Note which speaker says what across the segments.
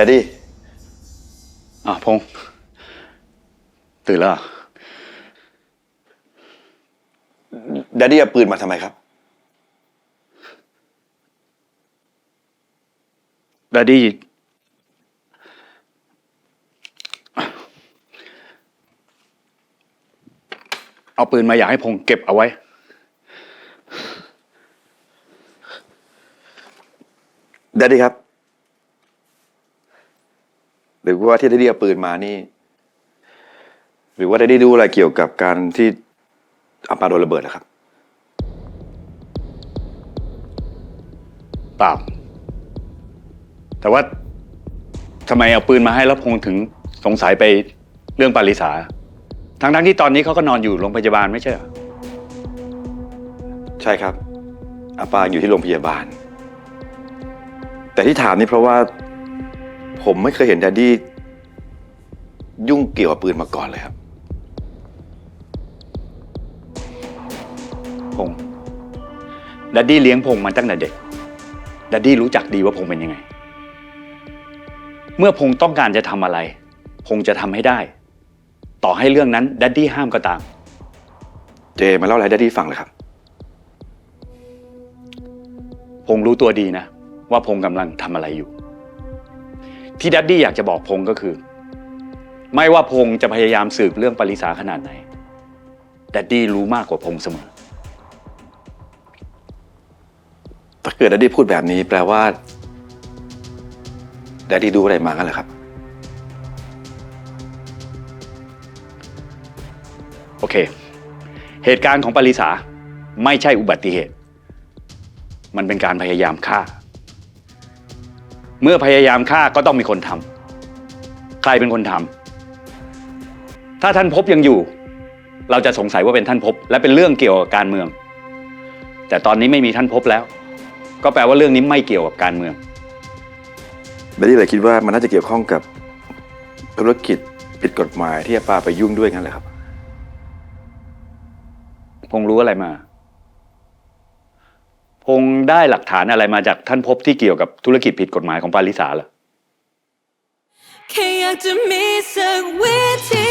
Speaker 1: ดดดี้
Speaker 2: อะพงษ์ตื่นแล้วเหรอ
Speaker 1: แดดดี้เอาปืนมาทำไมครับ
Speaker 2: ดดดี้เอาปืนมาอยากให้พงษ์เก็บเอาไว้
Speaker 1: แดดดี้ครับ หรือว่าที่แดดดี้เอาปืนมานี่ หรือว่าแดดดี้ดูอะไรเกี่ยวกับการที่อาปาโดนระเบิดนะครับ
Speaker 2: เปล่าแต่ว่าทำไมเอาปืนมาให้แล้วพงษ์ถึงสงสัยไปเรื่องปาริสาทั้งๆที่ตอนนี้เขาก็นอนอยู่โรงพยาบาลไม่ใช่เหรอ
Speaker 1: ใช่ครับอาปาอยู่ที่โรงพยาบาล แต่ที่ถามนี่เพราะว่า ผมไม่เคยเห็นแดดดี้ยุ่งเกี่ยวกับปืนมาก่อนเลยครับ
Speaker 2: พงษ์ดัดดี้เลี้ยงพงษ์มาตั้งแต่เด็ก ดัดดี้รู้จักดีว่าพงษ์เป็นยังไง เมื่อพงษ์ต้องการจะทำอะไร พงษ์จะทำให้ได้ ต่อให้เรื่องนั้นดัดดี้ห้ามก็ตาม
Speaker 1: เจมาเล่าอะไรให้แดดดี้ฟังเลยครับ
Speaker 2: พงษ์รู้ตัวดีนะ ว่าพงษ์กำลังทำอะไรอยู่ ที่ดัดดี้อยากจะบอกพงษ์ก็คือ ไม่ว่าพงษ์จะพยายามสืบเรื่องปริสาขนาดไหนดัดดี้รู้มากกว่าพงษ์เสมอ
Speaker 1: ถ้าเกิดแดดดี้พูดแบบนี้แปลว่าแดดดี้ดูอะไรมากันเหรอครับ
Speaker 2: โอเค เหตุการณ์ของปริสาไม่ใช่อุบัติเหตุ มันเป็นการพยายามฆ่า เมื่อพยายามฆ่าก็ต้องมีคนทำใครเป็นคนทำถ้าท่านพบยังอยู่ เราจะสงสัยว่าเป็นท่านพบ และเป็นเรื่องเกี่ยวกับการเมือง แต่ตอนนี้ไม่มีท่านพบแล้ว ก็แปลว่าเรื่องนี้ไม่เกี่ยวกับการเมือง
Speaker 1: แดดดี้เลยคิดว่ามันน่าจะเกี่ยวข้องกับธุรกิจผิดกฎหมายที่อาปาไปยุ่งด้วยงั้นเหรอครับ
Speaker 2: พงษ์รู้อะไรมา พงษ์ได้หลักฐานอะไรมาจากท่านพบที่เกี่ยวกับธุรกิจผิดกฎหมายของปาริสาเหรอ
Speaker 3: แค่อยากจะมีสักวิธี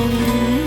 Speaker 3: alone.